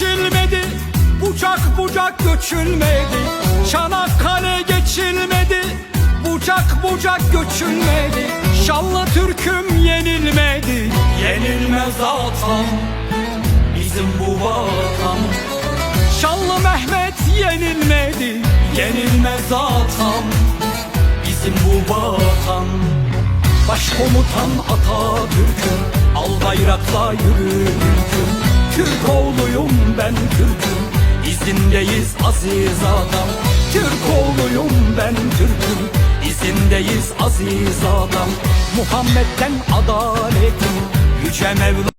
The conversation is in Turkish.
geçilmedi. Bucak bucak göçülmedi. Çanakkale geçilmedi. Bucak bucak göçülmedi. Şanlı Türk'üm yenilmedi. Yenilmez atam Bizim bu vatan. Şanlı Mehmet yenilmedi. Yenilmez atam Bizim bu vatan. Başkomutan Atatürk'üm Al bayrakla yürü ülküm Türk oğluyum ben Türk'üm. İzindeyiz aziz adam. Türk oğluyum ben Türk'üm. İzindeyiz aziz adam. Muhammed'den adaletim. Yüce Mevla